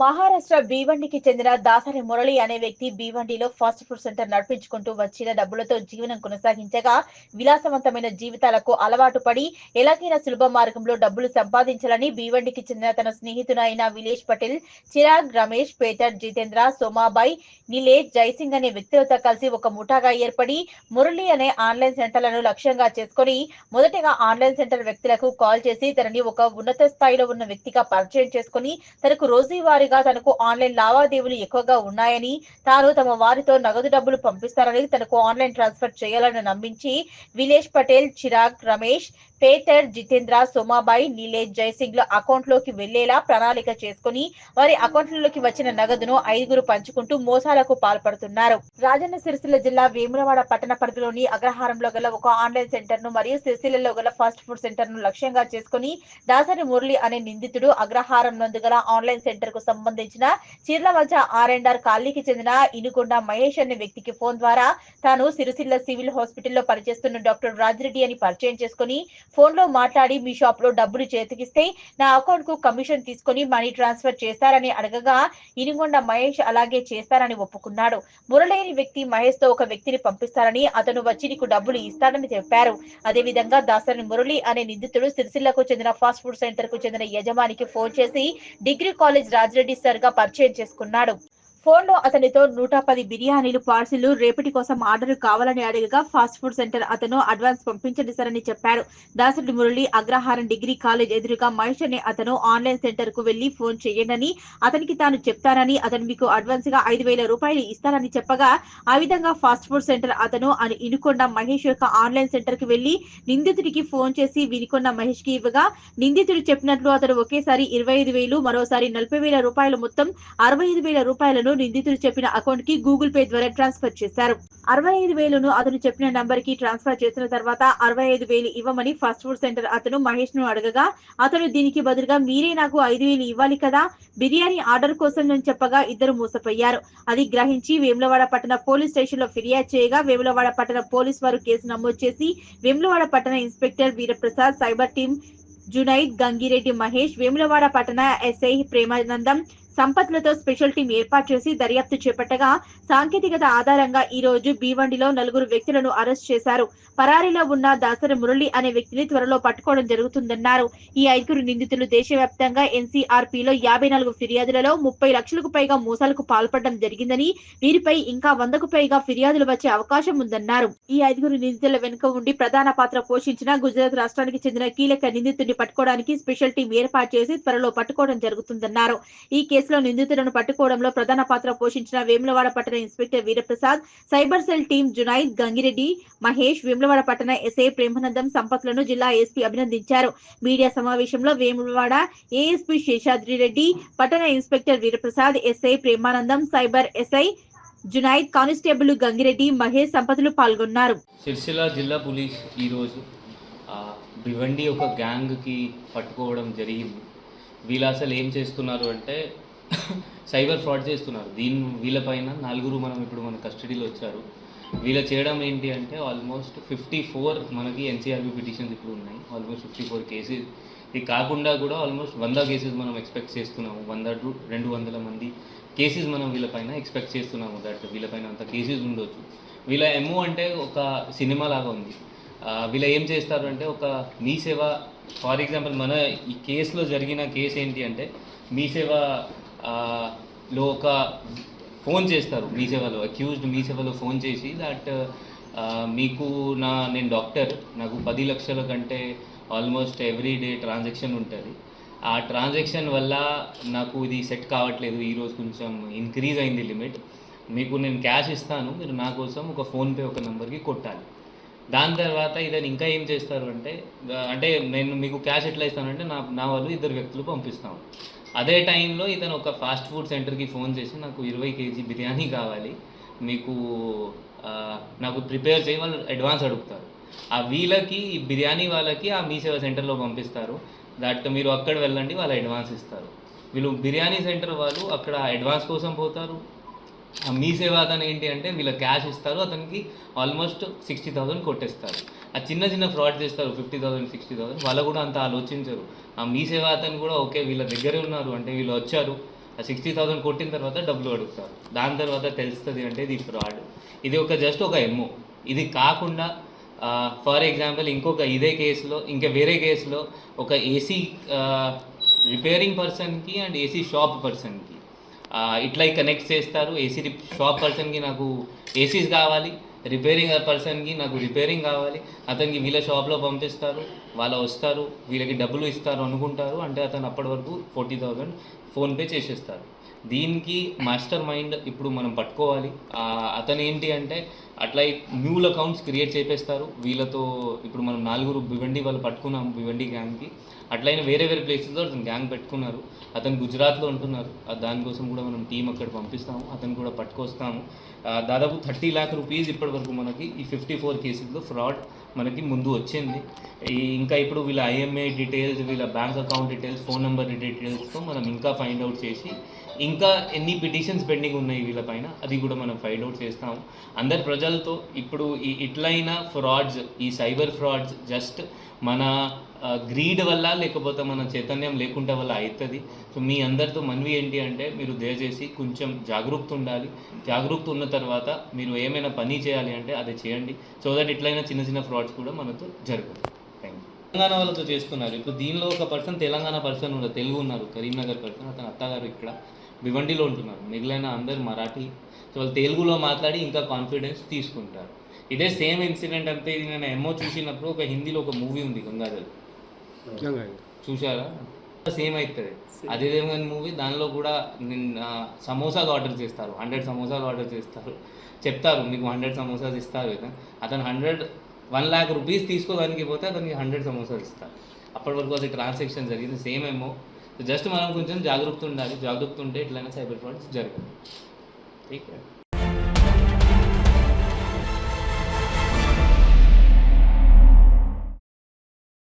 మహారాష్ట్ర భీవండికి చెందిన దాసరి మురళి అనే వ్యక్తి భీవండిలో ఫాస్ట్ ఫుడ్ సెంటర్ నడిపించుకుంటూ వచ్చిన డబ్బులతో జీవనం కొనసాగించగా విలాసవంతమైన జీవితాలకు అలవాటు పడి ఎలాగైనా సులభ మార్గంలో డబ్బులు సంపాదించాలని భీవండికి చెందిన తన స్నేహితుడైన విలేష్ పటేల్ చిరాగ్ రమేష్ పేటర్ జితేంద్ర సోమాబాయ్ నిలేష్ జైసింగ్ అనే వ్యక్తులతో కలిసి ఒక ముఠాగా ఏర్పడి మురళి అనే ఆన్లైన్ సెంటర్లను లక్ష్యంగా చేసుకొని మొదటగా ఆన్లైన్ సెంటర్ వ్యక్తులకు కాల్ చేసి తనని ఒక ఉన్నత స్థాయిలో ఉన్న వ్యక్తిగా పరిచయం చేసుకొని తనకు రోజువారీగా తనకు ఆన్లైన్ లావాదేవీలు ఎక్కువగా ఉన్నాయని తాను తమ వారితో నగదు డబ్బులు పంపిస్తారని తనకు ఆన్లైన్ ట్రాన్స్ఫర్ చేయాలని నమ్మించి విలేష్ పటేల్ చిరాగ్ రమేష్ పేతర్ జితేంద్ర సోమాబాయి నీలేష్ జయసింగ్ ల అకౌంట్లోకి వెళ్ళేలా ప్రణాళిక చేసుకుని వారి అకౌంట్లలోకి వచ్చిన నగదును ఐదుగురు పంచుకుంటూ మోసాలకు పాల్పడుతున్నారు. రాజన్న సిరిసిల్ల జిల్లా వేములవాడ పట్టణ పరిధిలోని అగ్రహారంలో గల ఒక ఆన్లైన్ సెంటర్ను మరియు సిరిసిల్లలో గల ఫాస్ట్ ఫుడ్ సెంటర్ను లక్ష్యంగా చేసుకుని దాసరి మురళి అనే నిందితుడు అగ్రహారం నందు గల ఆన్లైన్ సెంటర్కు సంబంధించిన చీర్లవంచ ఆర్ అండ్ ఆర్ కాలనీకి చెందిన ఇనుకొండ మహేష్ అనే వ్యక్తికి ఫోన్ ద్వారా తాను సిరిసిల్ల సివిల్ హాస్పిటల్లో పనిచేస్తున్న డాక్టర్ రాజిరెడ్డి అని పరిచయం చేసుకుని ఫోన్లో మాట్లాడి మీ షాప్లో డబ్బులు చేతికిస్తే నా అకౌంట్కు కమిషన్ తీసుకొని మనీ ట్రాన్స్ఫర్ చేస్తారని అడగగా ఇనుగొండ మహేష్ అలాగే చేస్తారని ఒప్పుకున్నాడు. మురళేని వ్యక్తి మహేష్తో ఒక వ్యక్తిని పంపిస్తారని అతను వచ్చి నీకు డబ్బులు ఇస్తాడని చెప్పారు. అదేవిధంగా దాసరి మురళి అనే నిందితుడు సిరిసిల్లకు చెందిన ఫాస్ట్ ఫుడ్ సెంటర్కు చెందిన యజమానికి ఫోన్ చేసి డిగ్రీ కాలేజ్ రాజిరెడ్డి సార్గా పరిచయం చేసుకున్నాడు. ఫోన్లో అతనితో నూట పది బిర్యానీలు పార్సిల్ రేపటి కోసం ఆర్డర్ కావాలని అడగగా ఫాస్ట్ ఫుడ్ సెంటర్ అతను అడ్వాన్స్ పంపించండి సార్ అని చెప్పారు దాసరి మురళి అగ్రహారం డిగ్రీ కాలేజ్ ఎదురుగా మహేష్ అనే అతను ఆన్లైన్ సెంటర్కు వెళ్ళి ఫోన్ చేయండి అతనికి తాను చెప్తానని అతను మీకు అడ్వాన్స్గా ఐదు వేల రూపాయలు ఇస్తానని చెప్పగా ఆ విధంగా ఫాస్ట్ ఫుడ్ సెంటర్ అతను అని ఇనుకొండ మహేష్ యొక్క ఆన్లైన్ సెంటర్కి వెళ్ళి నిందితుడికి ఫోన్ చేసి వినుకొండ మహేష్కి ఇవ్వగా నిందితుడు చెప్పినట్లు అతను ఒకేసారి ఇరవై ఐదు వేలు మరోసారి నలభై వేల రూపాయలు మొత్తం అరవై ఐదు వేల రూపాయలను నిందితుడు చెప్పిన అకౌంట్కి గూగుల్ పే ద్వారా ట్రాన్స్ఫర్ చేశారు. అరవై ఐదు వేలను అతను చెప్పిన నంబర్కి ట్రాన్స్ఫర్ చేసిన తర్వాత అరవై ఐదు వేలు ఇవ్వమని ఫాస్ట్ ఫుడ్ సెంటర్ అతను మహేష్ను అడగగా అతను దీనికి బదులుగా మీరే నాకు ఐదు వేలు ఇవ్వాలి కదా? బిర్యానీ ఆర్డర్ కోసం నేను చెప్పగా ఇద్దరు మోసపోయారు. అది గ్రహించి వేములవాడ పట్టణ పోలీస్ స్టేషన్లో ఫిర్యాదు చేయగా వేములవాడ పట్టణ పోలీస్ వారు కేసు నమోదు చేసి వేములవాడ పట్టణ inspector Veeraprasad cyber team Junaid Gangireddy Mahesh Vemulawada పట్టణ ఎస్ఐ ప్రేమానందం సంపత్లతో స్పెషల్ టీం ఏర్పాటు చేసి దర్యాప్తు చేపట్టగా సాంకేతికత ఆధారంగా ఈ రోజు భీవండిలో నలుగురు వ్యక్తులను అరెస్ట్ చేశారు. పరారీలో ఉన్న దాసరి మురళి అనే వ్యక్తిని త్వరలో పట్టుకోవడం జరుగుతుందన్నారు. ఈ ఐదుగురు నిందితులు దేశవ్యాప్తంగా ఎన్సీఆర్పీలో యాభై నాలుగు ఫిర్యాదులలో ముప్పై లక్షలకు పైగా మోసాలకు పాల్పడడం జరిగిందని వీరిపై ఇంకా వందకు పైగా ఫిర్యాదులు వచ్చే అవకాశం ఉందన్నారు. ఈ ఐదుగురు నిందితుల వెనుక ఉండి ప్రధాన పాత్ర పోషించిన గుజరాత్ రాష్ట్రానికి చెందిన కీలక నిందితుడిని పట్టుకోవడానికి స్పెషల్ టీం ఏర్పాటు చేసి త్వరలో పట్టుకోవడం జరుగుతుందన్నారు. ఈ కేసు కేసులో నిందితులను పట్టుకోవడంలో ప్రధాన పాత్ర పోషించిన వేములవాడ పట్టణ inspector Veeraprasad cyber cell team Junaid Gangireddy Mahesh Vemulawada పట్టణ ఎస్ఐ ప్రేమానందం సంపత్లను జిల్లా ఎస్పీ అభినందించారు. మీడియా సమావేశంలో వేములవాడ ఏఎస్పీ శేషాద్రి రెడ్డి పట్టణ inspector Veeraprasad SI Premanandam cyber SI Junaid constable Gangireddy Mahesh సంపతులు పాల్గొన్నారు. సిరిసిల్ల జిల్లా పోలీస్ ఈరోజు భివండి ఒక గ్యాంగ్కి పట్టుకోవడం జరిగింది. వీళ్ళు అసలు ఏం చేస్తున్నారు అంటే సైబర్ ఫ్రాడ్ చేస్తున్నారు. దీని వీళ్ళపైన నలుగురు మనం ఇప్పుడు మన కస్టడీలో వచ్చారు. వీళ్ళ చేయడం ఏంటి అంటే ఆల్మోస్ట్ ఫిఫ్టీ ఫోర్ మనకి ఎన్సీఆర్బీ పిటిషన్స్ ఇప్పుడు ఉన్నాయి. Almost fifty four cases. ఇది కాకుండా కూడా ఆల్మోస్ట్ వంద కేసెస్ మనం ఎక్స్పెక్ట్ చేస్తున్నాము. వంద టు రెండు వందల మంది కేసెస్ మనం వీళ్ళపైన ఎక్స్పెక్ట్ చేస్తున్నాము. దట్ వీళ్ళపైన అంత కేసెస్ ఉండొచ్చు. వీళ్ళ ఎమో అంటే ఒక సినిమా లాగా ఉంది. వీళ్ళు ఏం చేస్తారు అంటే ఒక మీ సేవ ఫర్ ఎగ్జాంపుల్ మన ఈ కేసులో జరిగిన కేసు ఏంటి అంటే మీ సేవ లో ఒక ఫోన్ చేస్తారు. మీ సేవలో అక్యూజ్డ్ మీ సేవలో ఫోన్ చేసి దట్ మీకు నా నేను డాక్టర్ నాకు పది లక్షల కంటే ఆల్మోస్ట్ ఎవ్రీ డే ట్రాన్సాక్షన్ ఉంటుంది. ఆ ట్రాన్సాక్షన్ వల్ల నాకు ఇది సెట్ కావట్లేదు. ఈరోజు కొంచెం ఇంక్రీజ్ అయింది లిమిట్ మీకు నేను క్యాష్ ఇస్తాను. మీరు నా కోసం ఒక ఫోన్పే ఒక నెంబర్కి కొట్టాలి. దాని తర్వాత ఇదని ఇంకా ఏం చేస్తారు అంటే అంటే నేను మీకు క్యాష్ ఎట్లా ఇస్తానంటే నా నా వాళ్ళు ఇద్దరు వ్యక్తులు పంపిస్తాం. అదే టైంలో ఇతను ఒక ఫాస్ట్ ఫుడ్ సెంటర్కి ఫోన్ చేసి నాకు ఇరవై కేజీ బిర్యానీ కావాలి. మీకు నాకు ప్రిపేర్ చేయి వాళ్ళు అడ్వాన్స్ అడుగుతారు. ఆ వీళ్ళకి ఈ బిర్యానీ వాళ్ళకి ఆ మీ సేవ సెంటర్లో పంపిస్తారు. దట్ మీరు అక్కడ వెళ్ళండి వాళ్ళు అడ్వాన్స్ ఇస్తారు. వీళ్ళు బిర్యానీ సెంటర్ వాళ్ళు అక్కడ అడ్వాన్స్ కోసం పోతారు. మీ సేవ అతను ఏంటి అంటే వీళ్ళ క్యాష్ ఇస్తారు అతనికి ఆల్మోస్ట్ సిక్స్టీ థౌసండ్ కొట్టేస్తారు. ఆ చిన్న చిన్న ఫ్రాడ్ చేస్తారు ఫిఫ్టీ థౌసండ్ సిక్స్టీ థౌసండ్. వాళ్ళు కూడా అంత ఆలోచించరు. ఆ మీ సేవ అతను కూడా ఓకే వీళ్ళ దగ్గరే ఉన్నారు అంటే వీళ్ళు వచ్చారు. ఆ సిక్స్టీ థౌసండ్ కొట్టిన తర్వాత డబ్బులు అడుగుతారు. దాని తర్వాత తెలుస్తుంది అంటే ఇది ఫ్రాడ్. ఇది ఒక జస్ట్ ఒక ఎమ్ము. ఇది కాకుండా ఫర్ ఎగ్జాంపుల్ ఇంకొక ఇదే కేసులో ఇంకా వేరే కేసులో ఒక ఏసీ రిపేరింగ్ పర్సన్కి అండ్ ఏసీ షాప్ పర్సన్కి ఇట్లా కనెక్ట్ చేస్తారు. ఏసీ షాప్ పర్సన్కి నాకు ఏసీస్ కావాలి. రిపేరింగ్ పర్సన్కి నాకు రిపేరింగ్ కావాలి. అతనికి వీళ్ళ షాప్లో పంపిస్తారు. వాళ్ళు వస్తారు. వీళ్ళకి డబ్బులు ఇస్తారు అనుకుంటారు. అంటే అతను అప్పటి వరకు ఫోర్టీ థౌజండ్ ఫోన్పే చేసేస్తారు. దీనికి మాస్టర్ మైండ్ ఇప్పుడు మనం పట్టుకోవాలి. అతను ఏంటి అంటే అట్లా న్యూల్ అకౌంట్స్ క్రియేట్ చేపేస్తారు. వీళ్ళతో ఇప్పుడు మనం నాలుగురు భివండి వాళ్ళు పట్టుకున్నాం భివండి గ్యాంగ్కి. అట్లయినా వేరే వేరే ప్లేసెస్లో అతను గ్యాంగ్ పెట్టుకున్నారు. అతను గుజరాత్లో ఉంటున్నారు. దానికోసం కూడా మనం టీం అక్కడ పంపిస్తాము. అతను కూడా పట్టుకొస్తాము. దాదాపు థర్టీ ల్యాక్ రూపీస్ ఇప్పటి వరకు మనకి ఈ ఫిఫ్టీ ఫోర్ కేసెస్లో ఫ్రాడ్ మనకి ముందు వచ్చింది. ఇంకా ఇప్పుడు వీళ్ళ ఐఎంఏ డీటెయిల్స్ వీళ్ళ bank account details phone number డీటెయిల్స్తో మనం ఇంకా ఫైండ్ అవుట్ చేసి ఇంకా ఎన్ని పిటిషన్స్ పెండింగ్ ఉన్నాయి వీళ్ళపైన అది కూడా మనం ఫైండ్ అవుట్ చేస్తాం అందరి ప్రజలతో ఇప్పుడు ఈ ఇట్లైన ఫ్రాడ్స్ ఈ సైబర్ ఫ్రాడ్స్ జస్ట్ మన గ్రీడ్ వల్ల లేకపోతే మన చైతన్యం లేకుండా వల్ల అవుతుంది సో మీ అందరితో మనవి ఏంటి అంటే మీరు దయచేసి కొంచెం జాగరూకత ఉండాలి. జాగరూకత ఉన్న తర్వాత మీరు ఏమైనా పని చేయాలి అంటే అది చేయండి. సో దట్ ఇట్లైనా చిన్న చిన్న ఫ్రాడ్స్ కూడా మనతో జరుగుతుంది థ్యాంక్ తెలంగాణ వాళ్ళతో చేస్తున్నారు. ఇప్పుడు దీనిలో ఒక పర్సన్ తెలంగాణ పర్సన్ ఉన్నారు తెలుగు ఉన్నారు. కరీంనగర్ పర్సన్ అతను అత్తగారు ఇక్కడ. భివండిలో ఉంటున్నారు. మిగిలిన అందరు మరాఠీ. సో వాళ్ళు తెలుగులో మాట్లాడి ఇంకా కాన్ఫిడెన్స్ తీసుకుంటారు. ఇదే సేమ్ ఇన్సిడెంట్ అంతే. ఇది నేను ఎమ్మో చూసినప్పుడు ఒక హిందీలో ఒక మూవీ ఉంది గంగాధర్. చూసారా సేమ్ అవుతుంది అదేదేమో మూవీ దానిలో కూడా నిన్న సమోసాలు ఆర్డర్ చేస్తారు. హండ్రెడ్ సమోసాలు ఆర్డర్ చేస్తారు. చెప్తారు మీకు హండ్రెడ్ సమోసాలు ఇస్తారు కదా. అతను హండ్రెడ్ వన్ ల్యాక్ రూపీస్ తీసుకోవడానికి పోతే అతనికి హండ్రెడ్ సమోసాలు ఇస్తారు. అప్పటి వరకు అది ట్రాన్సాక్షన్ జరిగింది. సేమ్ ఏమో జస్ట్ మనం కొంచెం జాగ్రత్త ఉండాలి. జాగ్రత్త ఉంటే ఎట్లయినా సైబర్ ఫ్రాడ్స్ జరగదు ఠీక్